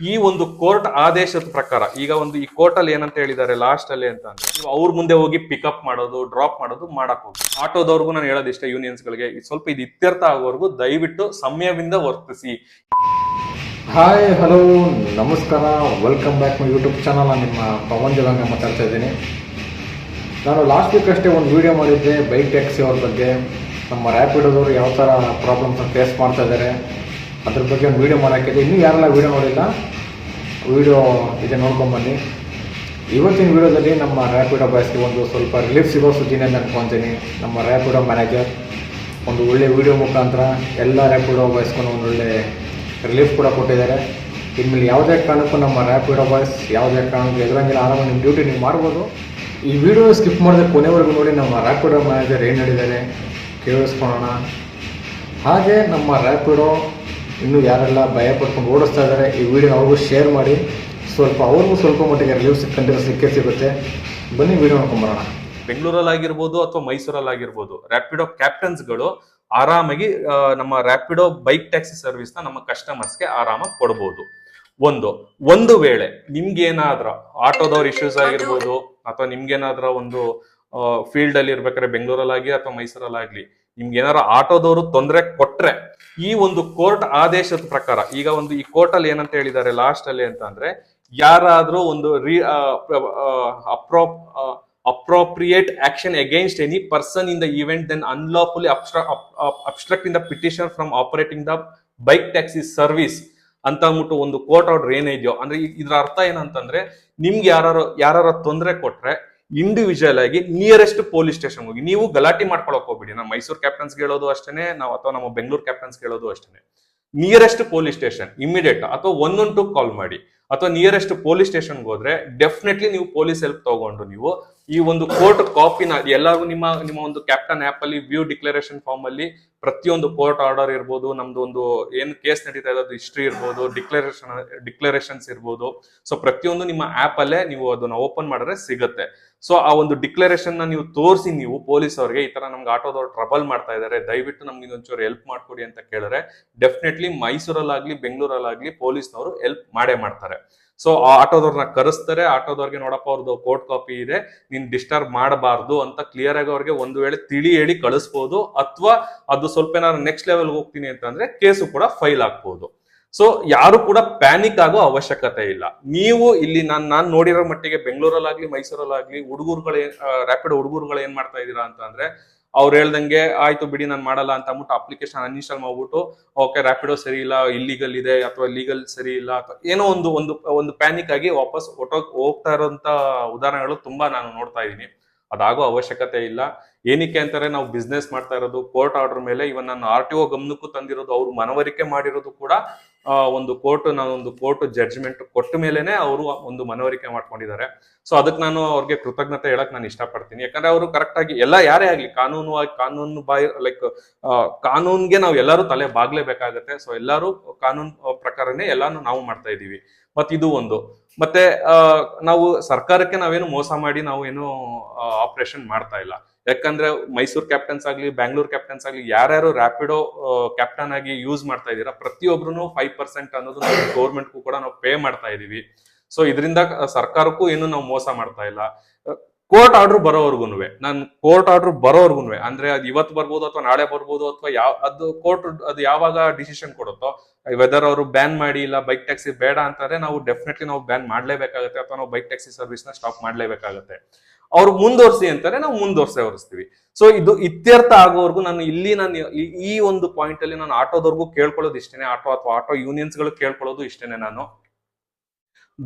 ಈ ಒಂದು ಕೋರ್ಟ್ ಆದೇಶದ ಪ್ರಕಾರ, ಈಗ ಒಂದು ಈ ಕೋರ್ಟ್ ಅಲ್ಲಿ ಏನಂತ ಹೇಳಿದ್ದಾರೆ ಲಾಸ್ಟ್ ಅಲ್ಲಿ ಅಂತ ಅಂದ್ರೆ ಅವ್ರ ಮುಂದೆ ಹೋಗಿ ಪಿಕಪ್ ಮಾಡೋದು ಡ್ರಾಪ್ ಮಾಡೋದು ಮಾಡಕ್ ಹೋಗಿ ಆಟೋದವ್ರಿಗೂ ನಾನು ಹೇಳೋದಿಷ್ಟೇ ಯೂನಿಯನ್ಸ್ ಗಳಿಗೆ ಸ್ವಲ್ಪ ಇದು ಇತ್ಯರ್ಥ ಆಗೋವರೆಗೂ ದಯವಿಟ್ಟು ಸಮಯವಿಂದ ವರ್ತಿಸಿ. ಹಾಯ್ ಹಲೋ ನಮಸ್ಕಾರ. ವೆಲ್ಕಮ್ ಬ್ಯಾಕ್ ಯೂಟ್ಯೂಬ್ ಚಾನಲ್ ನಿಮ್ಮ ಪವನ್ ಜಲಂಗ ಮಾತಾಡ್ತಾ ಇದ್ದೀನಿ. ನಾನು ಲಾಸ್ಟ್ ವೀಕ್ ಅಷ್ಟೇ ಒಂದು ವಿಡಿಯೋ ಮಾಡಿದ್ದೆ ಬೈಕ್ ಟ್ಯಾಕ್ಸಿ ಅವ್ರ ಬಗ್ಗೆ. ನಮ್ಮ ರ್ಯಾಪಿಡೋದವರು ಯಾವ ಥರ ಪ್ರಾಬ್ಲಮ್ಸ್ ಫೇಸ್ ಮಾಡ್ತಾ ಇದ್ದಾರೆ. ಅದ್ರ ಬಗ್ಗೆ ಒಂದು ವೀಡಿಯೋ ಮಾಡೋಕ್ಕಿದೆ. ಇನ್ನೂ ಯಾರೆಲ್ಲ ವೀಡಿಯೋ ನೋಡಿಲ್ಲ ವೀಡಿಯೋ ಇದೆ ನೋಡ್ಕೊಂಬನ್ನಿ ಇವತ್ತಿನ ವಿಡಿಯೋದಲ್ಲಿ ನಮ್ಮ ರ್ಯಾಪಿಡೋ ಬಾಯ್ಸ್ಗೆ ಒಂದು ಸ್ವಲ್ಪ ರಿಲೀಫ್ ಸಿಗೋ ಸುದ್ದಿನೇ ಅಂತ ನಮ್ಮ ರ್ಯಾಪಿಡೋ ಮ್ಯಾನೇಜರ್ ಒಂದು ಒಳ್ಳೆ ವೀಡಿಯೋ ಮುಖಾಂತರ ಎಲ್ಲ ರ್ಯಾಪಿಡೋ ಬಾಯ್ಸ್ಗೂ ಒಂದು ಒಳ್ಳೆ ರಿಲೀಫ್ ಕೂಡ ಕೊಟ್ಟಿದ್ದಾರೆ. ಇನ್ಮೇಲೆ ಯಾವುದೇ ಕಾರಣಕ್ಕೂ ನಮ್ಮ ರ್ಯಾಪಿಡೋ ಬಾಯ್ಸ್ ಯಾವುದೇ ಕಾರಣಕ್ಕೂ ಎದುರಂಗಿಲ್ಲ. ಆರಾಮಾಗಿ ನಿಮ್ಮ ಡ್ಯೂಟಿ ನೀವು ಮಾಡ್ಬೋದು. ಈ ವಿಡಿಯೋ ಸ್ಕಿಪ್ ಮಾಡಿದ್ರೆ ಕೊನೆವರೆಗೂ ನೋಡಿ ನಮ್ಮ ರ್ಯಾಪಿಡೋ ಮ್ಯಾನೇಜರ್ ಏನು ಹೇಳಿದ್ದಾರೆ, ಕೇಳಿಸ್ಕೊಳ್ಳೋಣ. ಹಾಗೆ ನಮ್ಮ ರ್ಯಾಪಿಡೋ ಇನ್ನೂ ಯಾರೆಲ್ಲ ಭಯ ಪಡ್ಕೊಂಡು ಓಡಿಸ್ತಾ ಇದ್ದಾರೆ, ಈ ವಿಡಿಯೋ ಅವ್ರಿಗೂ ಶೇರ್ ಮಾಡಿ. ಸ್ವಲ್ಪ ಅವ್ರಿಗೂ ಸ್ವಲ್ಪ ಮಟ್ಟಿಗೆ ರಿಲೀವ್ ಸಿಕ್ಕಂತಿರೋ ಸಿಕ್ಕೇ ಸಿಗುತ್ತೆ. ಬನ್ನಿ ವಿಡಿಯೋ ನೋಡ್ಕೊಂಬರೋಣ ಬೆಂಗಳೂರಲ್ಲಿ ಆಗಿರ್ಬೋದು ಅಥವಾ ಮೈಸೂರಲ್ಲಿ ಆಗಿರ್ಬೋದು ರ್ಯಾಪಿಡೋ ಕ್ಯಾಪ್ಟನ್ಸ್ಗಳು ಆರಾಮಾಗಿ ನಮ್ಮ ರ್ಯಾಪಿಡೋ ಬೈಕ್ ಟ್ಯಾಕ್ಸಿ ಸರ್ವಿಸ್ನ ನಮ್ಮ ಕಸ್ಟಮರ್ಸ್ಗೆ ಆರಾಮಾಗಿ ಕೊಡ್ಬೋದು. ಒಂದು ಒಂದು ವೇಳೆ ನಿಮ್ಗೇನಾದ್ರ ಆಟೋದವ್ರ ಇಶ್ಯೂಸ್ ಆಗಿರ್ಬೋದು, ಅಥವಾ ನಿಮ್ಗೇನಾದ್ರ ಒಂದು ಫೀಲ್ಡ್ ಅಲ್ಲಿ ಇರ್ಬೇಕಾದ್ರೆ ಬೆಂಗಳೂರಲ್ಲಾಗಿ ಅಥವಾ ಮೈಸೂರಲ್ಲಾಗ್ಲಿ ನಿಮ್ಗೆ ಏನಾರ ಆಟೋದವರು ತೊಂದರೆ ಕೊಟ್ರೆ ಈ ಒಂದು ಕೋರ್ಟ್ ಆದೇಶದ ಪ್ರಕಾರ, ಈಗ ಒಂದು ಈ ಕೋರ್ಟ್ ಅಲ್ಲಿ ಏನಂತ ಹೇಳಿದ್ದಾರೆ ಲಾಸ್ಟ್ ಅಲ್ಲಿ ಅಂತ ಅಂದ್ರೆ, ಯಾರಾದ್ರೂ ಒಂದು ರೀ appropriate action against any person in the event then unlawfully obstruct in the petition from operating the bike taxi service ಅಂತ ಅಂದ್ಬಿಟ್ಟು ಒಂದು ಕೋರ್ಟ್ ಆರ್ಡರ್ ಏನೇ ಇದೆಯೋ ಅಂದ್ರೆ ಇದ್ರ ಅರ್ಥ ಏನಂತಂದ್ರೆ, ನಿಮ್ಗೆ ಯಾರು ಯಾರು ತೊಂದರೆ ಕೊಟ್ರೆ ಇಂಡಿವಿಜುವಲ್ ಆಗಿ ನಿಯರೆಸ್ಟ್ ಪೊಲೀಸ್ ಸ್ಟೇಷನ್ ಹೋಗಿ. ನೀವು ಗಲಾಟೆ ಮಾಡ್ಕೊಳಕ್ ಹೋಗ್ಬಿಡಿ. ನಮ್ಮ ಮೈಸೂರು ಕ್ಯಾಪ್ಟನ್ಸ್ ಹೇಳೋದು ಅಷ್ಟೇನೆ, ನಾವು ಅಥವಾ ನಮ್ಮ ಬೆಂಗಳೂರು ಕ್ಯಾಪ್ಟನ್ಸ್ ಹೇಳೋದು ಅಷ್ಟೇನೆ. ನಿಯರೆಸ್ಟ್ ಪೊಲೀಸ್ ಸ್ಟೇಷನ್ ಇಮಿಡಿಯೇಟ್ ಅಥವಾ ಒನ್ ಒನ್ ಟು ಕಾಲ್ ಮಾಡಿ. ಅಥವಾ ನಿಯರೆಸ್ಟ್ ಪೊಲೀಸ್ ಸ್ಟೇಷನ್ಗೆ ಹೋದ್ರೆ ಡೆಫಿನೆಟ್ಲಿ ನೀವು ಪೊಲೀಸ್ ಹೆಲ್ಪ್ ತಗೊಂಡು ನೀವು ಈ ಒಂದು ಕೋರ್ಟ್ ಕಾಪಿನ ಎಲ್ಲರೂ ನಿಮ್ಮ ನಿಮ್ಮ ಒಂದು ಕ್ಯಾಪ್ಟನ್ ಆಪ್ ಅಲ್ಲಿ ವ್ಯೂ ಡಿಕ್ಲರೇಷನ್ ಫಾರ್ಮ್ ಅಲ್ಲಿ ಪ್ರತಿಯೊಂದು ಕೋರ್ಟ್ ಆರ್ಡರ್ ಇರ್ಬೋದು, ನಮ್ದು ಒಂದು ಏನು ಕೇಸ್ ನಡೀತಾ ಇರೋದು ಹಿಸ್ಟ್ರಿ ಇರ್ಬೋದು ಡಿಕ್ಲರೇಷನ್ ಡಿಕ್ಲರೇಷನ್ಸ್ ಇರ್ಬೋದು. ಸೊ ಪ್ರತಿಯೊಂದು ನಿಮ್ಮ ಆಪ್ ಅಲ್ಲೇ ನೀವು ಅದನ್ನ ಓಪನ್ ಮಾಡಿದ್ರೆ ಸಿಗುತ್ತೆ. ಸೊ ಆ ಒಂದು ಡಿಕ್ಲರೇಷನ್ನ ನೀವು ತೋರಿಸಿ ನೀವು ಪೊಲೀಸ್ ಅವ್ರಿಗೆ, ಈ ತರ ನಮ್ಗೆ ಆಟೋದವ್ರು ಟ್ರಬಲ್ ಮಾಡ್ತಾ ಇದ್ದಾರೆ ದಯವಿಟ್ಟು ನಮ್ಗೆ ಇದೊಂಚೂರು ಹೆಲ್ಪ್ ಮಾಡ್ಕೊಡಿ ಅಂತ ಕೇಳಿದ್ರೆ ಡೆಫಿನೆಟ್ಲಿ ಮೈಸೂರಲ್ಲಾಗ್ಲಿ, ಬೆಂಗಳೂರಲ್ಲಾಗ್ಲಿ ಪೊಲೀಸ್ನವರು ಹೆಲ್ಪ್ ಮಾಡೇ ಮಾಡ್ತಾರೆ. ಸೊ ಆ ಆಟೋದವ್ರನ್ನ ಕರೆಸ್ತಾರೆ, ಆಟೋದವ್ರಿಗೆ ನೋಡಪ್ಪ ಅವ್ರದ್ದು ಕೋರ್ಟ್ ಕಾಪಿ ಇದೆ, ನೀನ್ ಡಿಸ್ಟರ್ಬ್ ಮಾಡಬಾರ್ದು ಅಂತ ಕ್ಲಿಯರ್ ಆಗಿ ಅವ್ರಿಗೆ ಒಂದು ವೇಳೆ ತಿಳಿ ಹೇಳಿ ಕಳಿಸ್ಬೋದು, ಅಥವಾ ಅದು ಸ್ವಲ್ಪ ಏನಾದ್ರು ನೆಕ್ಸ್ಟ್ ಲೆವೆಲ್ ಹೋಗ್ತೀನಿ ಅಂತಂದ್ರೆ ಕೇಸು ಕೂಡ ಫೈಲ್ ಆಗ್ಬಹುದು ಸೊ ಯಾರು ಕೂಡ ಪ್ಯಾನಿಕ್ ಆಗೋ ಅವಶ್ಯಕತೆ ಇಲ್ಲ. ನೀವು ಇಲ್ಲಿ ನಾನು ನಾನು ನೋಡಿರೋ ಮಟ್ಟಿಗೆ ಬೆಂಗಳೂರಲ್ಲಾಗ್ಲಿ, ಮೈಸೂರಲ್ಲಾಗ್ಲಿ ಹುಡುಗರುಗಳು ರ್ಯಾಪಿಡ್ ಹುಡುಗರುಗಳು ಏನ್ ಮಾಡ್ತಾ ಇದೀರಾ ಅಂತ ಅಂದ್ರೆ ಅವ್ರು ಹೇಳ್ದಂಗೆ, ಆಯ್ತು ಬಿಡಿ, ನಾನು ಮಾಡಲ್ಲ ಅಂತ ಅಂದ್ಬಿಟ್ಟು ಅಪ್ಲಿಕೇಶನ್ ಅನ್ಇನ್ಸ್ಟಾಲ್ ಮಾಡ್ಬಿಟ್ಟು ಓಕೆ ರ್ಯಾಪಿಡೋ ಸರಿ ಇಲ್ಲ ಇಲ್ಲಿಗಲ್ ಇದೆ ಅಥವಾ ಲೀಗಲ್ ಸರಿ ಇಲ್ಲ ಅಥವಾ ಏನೋ ಒಂದು ಒಂದು ಒಂದು ಪ್ಯಾನಿಕ್ ಆಗಿ ವಾಪಸ್ ಹೊಟ್ಟೋಗ್ ಹೋಗ್ತಾ ಇರೋಂತ ಉದಾಹರಣೆಗಳು ತುಂಬಾ ನಾನು ನೋಡ್ತಾ ಇದ್ದೀನಿ. ಅದಾಗೋ ಅವಶ್ಯಕತೆ ಇಲ್ಲ. ಏನಕ್ಕೆ ಅಂತಾರೆ, ನಾವು ಬಿಸ್ನೆಸ್ ಮಾಡ್ತಾ ಇರೋದು ಕೋರ್ಟ್ ಆರ್ಡರ್ ಮೇಲೆ ಇವನ್ ನಾನು ಆರ್ ಟಿ ಒ ಗಮನಕ್ಕೂ ತಂದಿರೋದು, ಅವ್ರು ಮನವರಿಕೆ ಮಾಡಿರೋದು ಕೂಡ ಒಂದು ಕೋರ್ಟ್ ನಾನು ಒಂದು ಕೋರ್ಟ್ ಜಡ್ಜ್ಮೆಂಟ್ ಕೊಟ್ಟ ಮೇಲೆನೆ ಅವರು ಒಂದು ಮನವರಿಕೆ ಮಾಡ್ಕೊಂಡಿದ್ದಾರೆ. ಸೊ ಅದಕ್ಕೆ ನಾನು ಅವ್ರಿಗೆ ಕೃತಜ್ಞತೆ ಹೇಳಕ್ ನಾನು ಇಷ್ಟಪಡ್ತೀನಿ. ಯಾಕಂದ್ರೆ ಅವರು ಕರೆಕ್ಟ್ ಆಗಿ ಎಲ್ಲ ಯಾರೇ ಆಗ್ಲಿ ಕಾನೂನು ಕಾನೂನು ಬಾಯ್ ಲೈಕ್ ಕಾನೂನ್ಗೆ ನಾವು ಎಲ್ಲರೂ ತಲೆ ಬಾಗ್ಲೇಬೇಕಾಗತ್ತೆ. ಸೊ ಎಲ್ಲರೂ ಕಾನೂನು ಪ್ರಕಾರನೇ ಎಲ್ಲಾನು ನಾವು ಮಾಡ್ತಾ ಇದೀವಿ ಮತ್ ಇದು ಒಂದು. ಮತ್ತೆ ಆ, ನಾವು ಸರ್ಕಾರಕ್ಕೆ ನಾವೇನು ಮೋಸ ಮಾಡಿ ನಾವು ಏನು ಆಪರೇಷನ್ ಮಾಡ್ತಾ ಇಲ್ಲ. ಯಾಕಂದ್ರೆ ಮೈಸೂರು ಕ್ಯಾಪ್ಟನ್ಸ್ ಆಗ್ಲಿ ಬ್ಯಾಂಗ್ಳೂರ್ ಕ್ಯಾಪ್ಟನ್ಸ್ ಆಗ್ಲಿ, ಯಾರ್ಯಾರು ರ್ಯಾಪಿಡೋ ಕ್ಯಾಪ್ಟನ್ ಆಗಿ ಯೂಸ್ ಮಾಡ್ತಾ ಇದ್ದೀರಾ ಪ್ರತಿಯೊಬ್ರು ಫೈವ್ ಪರ್ಸೆಂಟ್ ಅನ್ನೋದು ಗೌರ್ಮೆಂಟ್ಗೂ ಕೂಡ ನಾವು ಪೇ ಮಾಡ್ತಾ ಇದೀವಿ ಸೊ ಇದರಿಂದ ಸರ್ಕಾರಕ್ಕೂ ಏನು ನಾವು ಮೋಸ ಮಾಡ್ತಾ ಇಲ್ಲ. ಕೋರ್ಟ್ ಆರ್ಡರ್ ಬರೋವರ್ಗು ನಾನು ಕೋರ್ಟ್ ಆರ್ಡರ್ ಬರೋವರ್ಗು ಅಂದ್ರೆ ಅದು ಇವತ್ತು ಬರ್ಬೋದು ಅಥವಾ ನಾಳೆ ಬರ್ಬೋದು ಅಥವಾ ಯಾವ, ಅದು ಕೋರ್ಟ್ ಅದು ಯಾವಾಗ ಡಿಸಿಷನ್ ಕೊಡುತ್ತೋ ವೆದರ್ ಅವರು ಬ್ಯಾನ್ ಮಾಡಿ ಇಲ್ಲ ಬೈಕ್ ಟ್ಯಾಕ್ಸಿ ಬೇಡ ಅಂತಾರೆ, ನಾವು ಡೆಫಿನೆಟ್ಲಿ ನಾವು ಬ್ಯಾನ್ ಮಾಡ್ಲೇಬೇಕಾಗುತ್ತೆ, ಅಥವಾ ನಾವು ಬೈಕ್ ಟ್ಯಾಕ್ಸಿ ಸರ್ವಿಸ್ನ ಸ್ಟಾಪ್ ಮಾಡ್ಲೇಬೇಕಾಗುತ್ತೆ. ಅವ್ರು ಮುಂದುವರ್ಸಿ ಅಂತಾರೆ, ನಾವು ಮುಂದುವರ್ಸೆ ಹೊರಿಸ್ತೀವಿ. ಸೊ ಇದು ಇತ್ಯರ್ಥ ಆಗೋವರೆಗೂ ನಾನು ಇಲ್ಲಿ ನಾನು ಈ- ಒಂದು ಪಾಯಿಂಟ್ ಅಲ್ಲಿ ನಾನು ಆಟೋದವರೆಗೂ ಕೇಳ್ಕೊಳ್ಳೋದು ಇಷ್ಟೇನೆ, ಆಟೋ ಅಥವಾ ಆಟೋ ಯೂನಿಯನ್ಸ್ಗಳು ಕೇಳ್ಕೊಳ್ಳೋದು ಇಷ್ಟೇನೆ ನಾನು.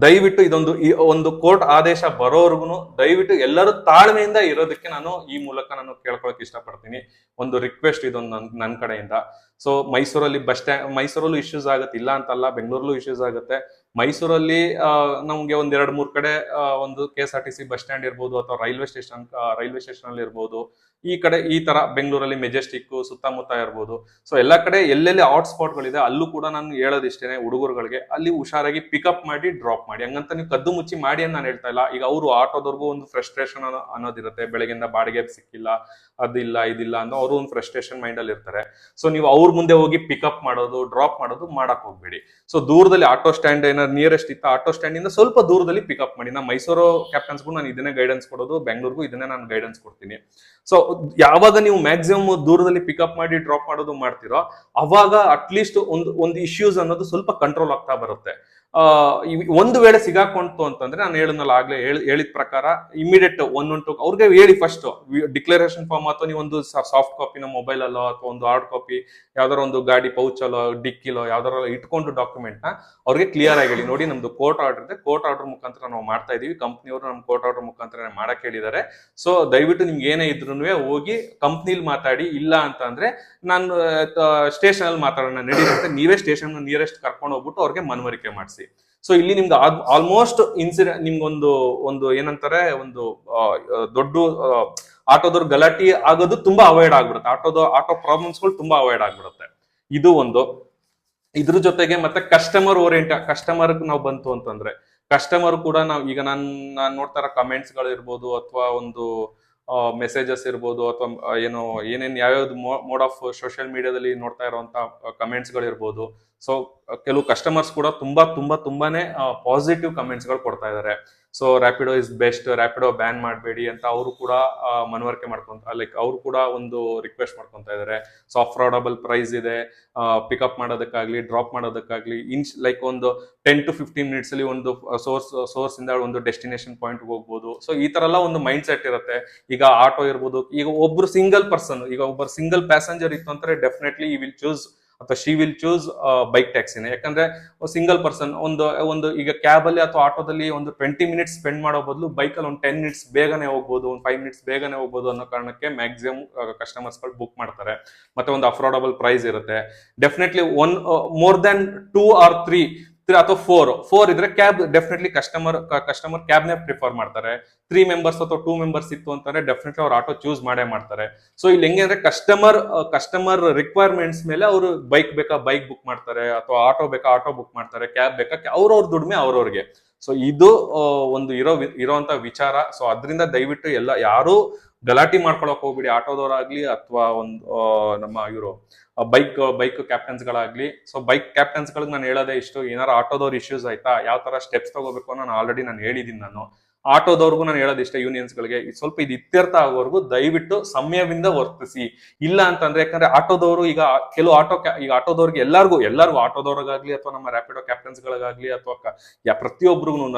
ದಯವಿಟ್ಟು ಇದೊಂದು ಈ ಒಂದು ಕೋರ್ಟ್ ಆದೇಶ ಬರೋವರೆಗೂ ದಯವಿಟ್ಟು ಎಲ್ಲರೂ ತಾಳ್ಮೆಯಿಂದ ಇರೋದಕ್ಕೆ ನಾನು ಈ ಮೂಲಕ ನಾನು ಕೇಳ್ಕೊಳಕ್ ಇಷ್ಟಪಡ್ತೀನಿ. ಒಂದು ರಿಕ್ವೆಸ್ಟ್ ಇದೊಂದು ನನ್ ನನ್ನ ಕಡೆಯಿಂದ. ಸೊ ಮೈಸೂರಲ್ಲಿ ಬಸ್ ಸ್ಟ್ಯಾಂಡ್, ಮೈಸೂರಲ್ಲೂ ಇಶ್ಯೂಸ್ ಆಗುತ್ತೆ, ಇಲ್ಲ ಅಂತಲ್ಲ, ಬೆಂಗಳೂರಲ್ಲೂ ಇಶ್ಯೂಸ್ ಆಗುತ್ತೆ. ಮೈಸೂರಲ್ಲಿ ನಮಗೆ ಒಂದ್ ಎರಡ್ ಮೂರ್ ಕಡೆ ಒಂದು K S R T C bus stand ಇರ್ಬೋದು ಅಥವಾ ರೈಲ್ವೆ ಸ್ಟೇಷನ್ ರೈಲ್ವೆ ಸ್ಟೇಷನ್ ಅಲ್ಲಿ ಇರ್ಬೋದು. ಈ ಕಡೆ ಈ ತರ ಬೆಂಗಳೂರಲ್ಲಿ ಮೆಜೆಸ್ಟಿಕ್ ಸುತ್ತಮುತ್ತ ಇರ್ಬೋದು. ಸೊ ಎಲ್ಲ ಕಡೆ ಎಲ್ಲೆಲ್ಲಿ ಹಾಟ್ ಸ್ಪಾಟ್ಗಳಿದೆ ಅಲ್ಲೂ ಕೂಡ ನಾನು ಹೇಳೋದಿಷ್ಟೇನೆ ಹುಡುಗರುಗಳಿಗೆ, ಅಲ್ಲಿ ಹುಷಾರಾಗಿ ಪಿಕಪ್ ಮಾಡಿ, ಡ್ರಾಪ್ ಮಾಡಿ. ಹಂಗಂತ ನೀವು ಕದ್ದು ಮುಚ್ಚಿ ಮಾಡಿ ಅಂತ ನಾನು ಹೇಳ್ತಾ ಇಲ್ಲ. ಈಗ ಅವರು ಆಟೋದವ್ರಿಗೂ ಒಂದು ಫ್ರಸ್ಟ್ರೇಷನ್ ಅನ್ನೋದಿರುತ್ತೆ. ಬೆಳಗಿಂದ ಬಾಡಿಗೆ ಸಿಕ್ಕಿಲ್ಲ, ಅದಿಲ್ಲ, ಇದಿಲ್ಲ ಅನ್ನೋ ಅವರು ಒಂದು ಫ್ರಸ್ಟ್ರೇಷನ್ ಮೈಂಡ್ ಅಲ್ಲಿ ಇರ್ತಾರೆ. ಸೊ ನೀವು ಅವ್ರ ಮುಂದೆ ಹೋಗಿ ಪಿಕಪ್ ಮಾಡೋದು, ಡ್ರಾಪ್ ಮಾಡೋದು ಮಾಡಕ್ ಹೋಗ್ಬೇಡಿ. ಸೊ ದೂರದಲ್ಲಿ ಆಟೋ ಸ್ಟ್ಯಾಂಡ್ ನಿಯರೆಸ್ಟ್ ಇತ್ತು ಆಟೋ ಸ್ಟ್ಯಾಂಡ್ ಇಂದ ಸ್ವಲ್ಪ ದೂರದಲ್ಲಿ ಪಿಕಪ್ ಮಾಡಿ. ನಾ ಮೈಸೂರು ಕ್ಯಾಪ್ಟನ್ಸ್ಗೂ ನಾನು ಇದನ್ನೇ ಗೈಡೆನ್ಸ್ ಕೊಡೋದು, ಬೆಂಗಳೂರಿಗೂ ಇದನ್ನೇ ನಾನು ಗೈಡೆನ್ಸ್ ಕೊಡ್ತೀನಿ. ಸೊ ಯಾವಾಗ ನೀವು ಮ್ಯಾಕ್ಸಿಮಮ್ ದೂರದಲ್ಲಿ ಪಿಕಪ್ ಮಾಡಿ ಡ್ರಾಪ್ ಮಾಡೋದು ಮಾಡ್ತೀರೋ, ಅವಾಗ ಅಟ್ಲೀಸ್ಟ್ ಒಂದು ಒಂದು ಇಶ್ಯೂಸ್ ಅನ್ನೋದು ಸ್ವಲ್ಪ ಕಂಟ್ರೋಲ್ ಆಗ್ತಾ ಬರುತ್ತೆ. ಒಂದು ವೇಳೆ ಸಿಗಾಕೊಂತು ಅಂತಂದ್ರೆ ನಾನು ಹೇಳಿದ್ನಲ್ಲ ಆಗ್ಲೇ ಹೇಳ್- ಹೇಳಿದ ಪ್ರಕಾರ ಇಮಿಡಿಯೇಟ್ ಒನ್ ಒನ್ ಟು ಅವ್ರಿಗೆ ಹೇಳಿ ಫಸ್ಟ್ ಡಿಕ್ಲರೇಷನ್ ಫಾರ್ಮ್ ಅಥವಾ ನೀವು ಒಂದು ಸಾಫ್ಟ್ ಕಾಪಿನ ಮೊಬೈಲ್ ಅಲ್ಲೋ ಅಥವಾ ಒಂದು ಹಾರ್ಡ್ ಕಾಪಿ ಯಾವ್ದಾರ ಒಂದು ಗಾಡಿ ಪೌಚ್ ಅಲ್ಲೋ ಡಿಕ್ಕಿಲೋ ಯಾವ್ದಾರ ಇಟ್ಕೊಂಡು ಡಾಕ್ಯುಮೆಂಟ್ನ ಅವ್ರಿಗೆ ಕ್ಲಿಯರ್ ಆಗಿ ಹೇಳಿ ನೋಡಿ ನಮ್ದು ಕೋರ್ಟ್ ಆರ್ಡರ್ ಇದೆ. ಕೋರ್ಟ್ ಆರ್ಡರ್ ಮುಖಾಂತರ ನಾವು ಮಾಡ್ತಾ ಇದೀವಿ. ಕಂಪ್ನಿಯವರು ನಮ್ಮ ಕೋರ್ಟ್ ಆರ್ಡರ್ ಮುಖಾಂತರ ಮಾಡಕ್ ಹೇಳಿದ್ದಾರೆ. ಸೊ ದಯವಿಟ್ಟು ನಿಮ್ಗೆ ಏನೇ ಇದ್ರು ಹೋಗಿ ಕಂಪ್ನಿಲಿ ಮಾತಾಡಿ. ಇಲ್ಲ ಅಂತ ಅಂದ್ರೆ ನಾನು ಸ್ಟೇಷನ್ ಅಲ್ಲಿ ಮಾತಾಡೋಣ. ನಡೀತಂತೆ ನೀವೇ ಸ್ಟೇಷನ್ ನಿಯರೆಸ್ಟ್ ಕರ್ಕೊಂಡು ಹೋಗ್ಬಿಟ್ಟು ಅವ್ರಿಗೆ ಮನವರಿಕೆ ಮಾಡಿಸಿ. ಸೊ ಇಲ್ಲಿ ನಿಮ್ಗೆ ಆಲ್ಮೋಸ್ಟ್ ಇನ್ಸಿಡೆ ನಿಮ್ಗೊಂದು, ಒಂದು ಏನಂತಾರೆ, ಒಂದು ದೊಡ್ಡ ಆಟೋದವ್ರ ಗಲಾಟಿ ಆಗೋದು ತುಂಬಾ ಅವಾಯ್ಡ್ ಆಗ್ಬಿಡುತ್ತೆ. ಆಟೋದ, ಆಟೋ ಪ್ರಾಬ್ಲಮ್ಸ್ಗಳು ತುಂಬಾ ಅವಾಯ್ಡ್ ಆಗ್ಬಿಡುತ್ತೆ. ಇದು ಒಂದು. ಇದ್ರ ಜೊತೆಗೆ ಮತ್ತೆ ಕಸ್ಟಮರ್ ಓರಿಯೆಂಟ್ ಕಸ್ಟಮರ್ ನಾವು ಬಂತು ಅಂತಂದ್ರೆ ಕಸ್ಟಮರ್ ಕೂಡ ನಾವು, ಈಗ ನಾನು ನಾನು ನೋಡ್ತಾರ ಕಮೆಂಟ್ಸ್ಗಳು ಇರ್ಬೋದು, ಅಥವಾ ಒಂದು ಮೆಸೇಜಸ್ ಇರ್ಬೋದು, ಅಥವಾ ಏನು, ಏನೇನ್ ಯಾವ್ಯಾವ್ದು ಮೋಡ್ ಆಫ್ ಸೋಷಿಯಲ್ ಮೀಡಿಯಾದಲ್ಲಿ ನೋಡ್ತಾ ಇರುವಂತ ಕಮೆಂಟ್ಸ್ಗಳು ಇರ್ಬೋದು ಸೊ ಕೆಲವು ಕಸ್ಟಮರ್ಸ್ ಕೂಡ ತುಂಬಾ ತುಂಬಾ, ತುಂಬಾನೇ ಪಾಸಿಟಿವ್ ಕಮೆಂಟ್ಸ್ಗಳು ಕೊಡ್ತಾ ಇದ್ದಾರೆ so Rapido is best Rapido ban ಮಾಡಬೇಡಿ ಅಂತ ಅವರು ಕೂಡ ಮನವರಿಕೆ ಮಾಡ್ಕೊಂತ ಲೈಕ್ ಅವರು ಕೂಡ ಒಂದು ರಿಕ್ವೆಸ್ಟ್ ಮಾಡ್ಕೊತಾ ಇದ್ದಾರೆ ಸೊ ಅಫೋರ್ಡಬಲ್ ಪ್ರೈಸ್ ಇದೆ ಪಿಕಪ್ ಮಾಡೋದಕ್ಕಾಗ್ಲಿ ಡ್ರಾಪ್ ಮಾಡೋದಕ್ಕಾಗ್ಲಿ ಇನ್ಸ್ ಲೈಕ್ ಒಂದು ಟೆನ್ ಟು ಫಿಫ್ಟೀನ್ ಮಿನಿಟ್ಸ್ ಅಲ್ಲಿ ಒಂದು ಸೋರ್ಸ್ ಸೋರ್ಸ್ ಇಂದ ಒಂದು ಡೆಸ್ಟಿನೇಷನ್ ಪಾಯಿಂಟ್ ಹೋಗ್ಬೋದು. ಸೊ ಈ ತರ ಎಲ್ಲ ಒಂದು ಮೈಂಡ್ ಸೆಟ್ ಇರುತ್ತೆ. ಈಗ ಆಟೋ ಇರ್ಬೋದು, ಈಗ ಒಬ್ರು ಸಿಂಗಲ್ ಪರ್ಸನ್ ಈಗ ಒಬ್ಬರು ಸಿಂಗಲ್ ಪ್ಯಾಸೆಂಜರ್ ಇತ್ತು ಅಂದ್ರೆ ಡೆಫಿನೆಟ್ಲಿ ಈ ವಿಲ್ ಚೂಸ್ ಅಥವಾ ಶಿ ವಿಲ್ ಚೂಸ್ ಬೈಕ್ ಟ್ಯಾಕ್ಸಿನ ಯಾಕಂದ್ರೆ ಸಿಂಗಲ್ ಪರ್ಸನ್ ಒಂದು ಒಂದು ಈಗ ಕ್ಯಾಬಲ್ಲಿ ಅಥವಾ ಆಟೋದಲ್ಲಿ ಒಂದು ಟ್ವೆಂಟಿ ಮಿನಿಟ್ಸ್ ಸ್ಪೆಂಡ್ ಮಾಡೋ ಬದಲು ಬೈಕಲ್ಲಿ ಒಂದು ಟೆನ್ ಮಿನಿಟ್ಸ್ ಬೇಗನೆ ಹೋಗ್ಬೋದು, ಒಂದು ಫೈವ್ ಮಿನಿಟ್ಸ್ ಬೇಗನೆ ಹೋಗ್ಬೋದು ಅನ್ನೋ ಕಾರಣಕ್ಕೆ ಮ್ಯಾಕ್ಸಿಮಮ್ ಕಸ್ಟಮರ್ಸ್ಗಳು ಬುಕ್ ಮಾಡ್ತಾರೆ. ಮತ್ತೆ ಒಂದು ಅಫೋರ್ಡಬಲ್ ಪ್ರೈಸ್ ಇರುತ್ತೆ. Definitely one more than two or three ಅಥವಾ ಫೋರ್ ಫೋರ್ ಇದ್ರೆ cab definitely customer customer cab ನೇ ಪ್ರಿಫರ್ ಮಾಡ್ತಾರೆ. ತ್ರೀ ಮೆಂಬರ್ಸ್ ಅಥವಾ ಟೂ ಮೆಂಬರ್ಸ್ ಇತ್ತು ಅಂತಂದ್ರೆ ಡೆಫಿನೆಟ್ಲಿ ಅವ್ರು ಆಟೋ ಚೂಸ್ ಮಾಡೇ ಮಾಡ್ತಾರೆ. ಸೊ ಇಲ್ಲಿ ಹೆಂಗೆ ಅಂದ್ರೆ ಕಸ್ಟಮರ್ ಕಸ್ಟಮರ್ ರಿಕ್ವೈರ್ಮೆಂಟ್ಸ್ ಮೇಲೆ ಅವರು ಬೈಕ್ ಬೇಕಾ ಬೈಕ್ ಬುಕ್ ಮಾಡ್ತಾರೆ, ಅಥವಾ ಆಟೋ ಬೇಕಾ ಆಟೋ ಬುಕ್ ಮಾಡ್ತಾರೆ ಕ್ಯಾಬ್ ಬೇಕಾ, ಅವ್ರವ್ರ ದುಡಿಮೆ ಅವ್ರವ್ರಿಗೆ. ಸೊ ಇದು ಒಂದು ಇರೋ ಇರೋಂತ ವಿಚಾರ. ಸೊ ಅದರಿಂದ ದಯವಿಟ್ಟು ಎಲ್ಲ, ಯಾರು ಗಲಾಟಿ ಮಾಡ್ಕೊಳಕ್ ಹೋಗ್ಬಿಡಿ. ಆಟೋದವರಾಗ್ಲಿ ಅಥವಾ ಒಂದು ನಮ್ಮ ಇವರು ಬೈಕ್ ಬೈಕ್ ಕ್ಯಾಪ್ಟನ್ಸ್ ಗಳಾಗ್ಲಿ ಸೊ ಬೈಕ್ ಕ್ಯಾಪ್ಟನ್ಸ್ ಗಳಿಗೆ ನಾನು ಹೇಳೋದೇ ಇಷ್ಟು. ಏನಾರು ಆಟೋದವ್ರ ಇಶ್ಯೂಸ್ ಆಯ್ತಾ, ಯಾವ ತರ ಸ್ಟೆಪ್ಸ್ ತಗೋಬೇಕು ನಾನು ಆಲ್ರೆಡಿ ನಾನು ಹೇಳಿದೀನಿ ನಾನು. ಆಟೋದವ್ರಿಗೂ ನಾನು ಹೇಳೋದಿಷ್ಟ ಯೂನಿಯನ್ಸ್ ಗಳಿಗೆ ಸ್ವಲ್ಪ ಇದು ಇತ್ಯರ್ಥ ಆಗೋವರೆಗೂ ದಯವಿಟ್ಟು ಸಮಯದಿಂದ ವರ್ತಿಸಿ. ಇಲ್ಲ ಅಂತಂದ್ರೆ, ಯಾಕಂದ್ರೆ ಆಟೋದವರು ಈಗ ಕೆಲವು ಆಟೋ ಈಗ ಆಟೋದವ್ರಿಗೆ ಎಲ್ಲರಿಗೂ ಎಲ್ಲರಿಗೂ ಆಟೋದವ್ರಿಗಾಗ್ಲಿ ಅಥವಾ ನಮ್ಮ ರ್ಯಾಪಿಡೋ ಕ್ಯಾಪ್ಟನ್ಸ್ ಗಳಿಗಾಗ್ಲಿ ಅಥವಾ ಯಾ ಪ್ರತಿಯೊಬ್ಬರಿಗೂ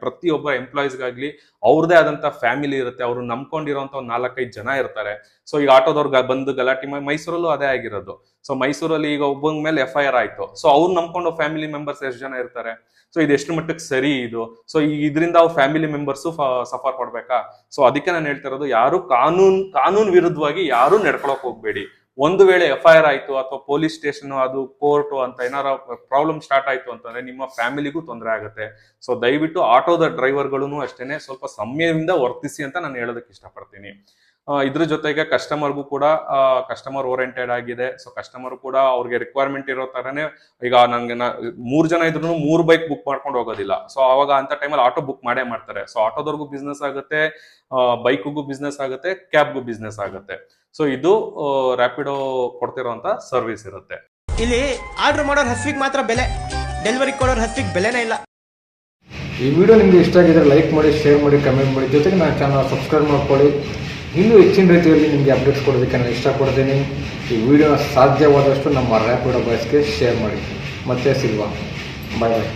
ಪ್ರತಿಯೊಬ್ಬ ಎಂಪ್ಲಾಯೀಸ್ ಗಾಗ್ಲಿ ಅವ್ರದೇ ಆದಂತ ಫ್ಯಾಮಿಲಿ ಇರುತ್ತೆ. ಅವ್ರು ನಂಬ್ಕೊಂಡಿರೋಂಥ ಒಂದ್ ನಾಲ್ಕೈದು ಜನ ಇರ್ತಾರೆ. ಸೊ ಈಗ ಆಟೋದವ್ರು ಬಂದು ಗಲಾಟೆ ಮೈಸೂರಲ್ಲೂ ಅದೇ ಆಗಿರೋದು. ಸೊ ಮೈಸೂರಲ್ಲಿ ಈಗ ಒಬ್ಬನ ಮೇಲೆ ಎಫ್ ಐ ಆರ್ ಆಯ್ತು. ಸೊ ಅವ್ರು ನಂಬ್ಕೊಂಡು ಫ್ಯಾಮಿಲಿ ಮೆಂಬರ್ಸ್ ಎಷ್ಟು ಜನ ಇರ್ತಾರೆ? ಸೊ ಇದು ಎಷ್ಟು ಮಟ್ಟಕ್ಕೆ ಸರಿ ಇದು? ಸೊ ಇದರಿಂದ ಅವ್ರ ಫ್ಯಾಮಿಲಿ ಮೆಂಬರ್ಸು ಸಫರ್ ಪಡ್ಬೇಕಾ? ಸೊ ಅದಕ್ಕೆ ನಾನು ಹೇಳ್ತಿರೋದು ಯಾರು ಕಾನೂನು ಕಾನೂನು ವಿರುದ್ಧವಾಗಿ ಯಾರು ನಡ್ಕೊಳಕ್ ಹೋಗ್ಬೇಡಿ. ಒಂದು ವೇಳೆ ಎಫ್ ಐ ಆರ್ ಆಯ್ತು ಅಥವಾ ಪೊಲೀಸ್ ಸ್ಟೇಷನ್ ಅದು ಕೋರ್ಟು ಅಂತ ಏನಾರ ಪ್ರಾಬ್ಲಮ್ ಸ್ಟಾರ್ಟ್ ಆಯ್ತು ಅಂತಂದ್ರೆ ನಿಮ್ಮ ಫ್ಯಾಮಿಲಿಗೂ ತೊಂದರೆ ಆಗುತ್ತೆ. ಸೊ ದಯವಿಟ್ಟು ಆಟೋದ ಡ್ರೈವರ್ಗಳೂ ಅಷ್ಟೇನೆ ಸ್ವಲ್ಪ ಸಮಯದಿಂದ ವರ್ತಿಸಿ ಅಂತ ನಾನು ಹೇಳೋದಕ್ಕೆ ಇಷ್ಟಪಡ್ತೀನಿ. ಇದ್ರ ಜೊತೆಗೆ ಕಸ್ಟಮರ್ಗೂ ಕೂಡ ಕಸ್ಟಮರ್ ಓರಿಯೆಂಟೆಡ್ ಆಗಿದೆ. ಸೊ ಕಸ್ಟಮರ್ ಕೂಡ ಅವ್ರಿಗೆ ರಿಕ್ವೈರ್ಮೆಂಟ್ ಇರೋ ತರನೇ ಈಗ ನನಗೆ ಮೂರು ಜನ ಇದ್ರು ಮೂರ್ ಬೈಕ್ ಬುಕ್ ಮಾಡ್ಕೊಂಡು ಹೋಗೋದಿಲ್ಲ. ಸೊ ಅವಾಗ ಅಂತ ಟೈಮಲ್ಲಿ ಆಟೋ ಬುಕ್ ಮಾಡೇ ಮಾಡ್ತಾರೆ. ಸೊ ಆಟೋದವ್ರಿಗೂ ಬಿಸ್ನೆಸ್ ಆಗುತ್ತೆ ಬೈಕ್ಗೂ ಬಿಸ್ನೆಸ್ ಆಗುತ್ತೆ ಕ್ಯಾಬ್ಗೂ ಬಿಸ್ನೆಸ್ ಆಗುತ್ತೆ. ಸೊ ಇದು ರ್ಯಾಪಿಡೋ ಕೊಡ್ತಿರೋಂತ ಸರ್ವಿಸ್ ಇರುತ್ತೆ. ಇಲ್ಲಿ ಆರ್ಡರ್ ಮಾಡೋರ್ ಹಸ್ವಿಗೆ ಮಾತ್ರ ಬೆಲೆ ಡೆಲಿವರಿ ಕೊಡೋರ್ ಹಸ್ವಿಗೆ ಬೆಲೆನೇ ಇಲ್ಲ. ಈ ವಿಡಿಯೋ ನಿಮಗೆ ಇಷ್ಟ ಆಗಿದ್ರೆ ಲೈಕ್ ಮಾಡಿ ಶೇರ್ ಮಾಡಿ ಕಮೆಂಟ್ ಮಾಡಿ. ಜೊತೆಗೆ ನನ್ನ ಚಾನಲ್ ಸಬ್ಸ್ಕ್ರೈಬ್ ಮಾಡ್ಕೊಳ್ಳಿ. ಇನ್ನೂ ಹೆಚ್ಚಿನ ರೀತಿಯಲ್ಲಿ ನಿಮಗೆ ಅಪ್ಡೇಟ್ಸ್ ಕೊಡೋದಕ್ಕೆ ನಾನು ಇಷ್ಟಪಡ್ತೀನಿ. ಈ ವಿಡಿಯೋನ ಸಾಧ್ಯವಾದಷ್ಟು ನಮ್ಮ ರ್ಯಾಪಿಡೋ ಬಾಯ್ಸ್ಗೆ ಶೇರ್ ಮಾಡಿ. ಮತ್ತೆ ಸಿಲ್ವಾ ಬಾಯ್ ಬಾಯ್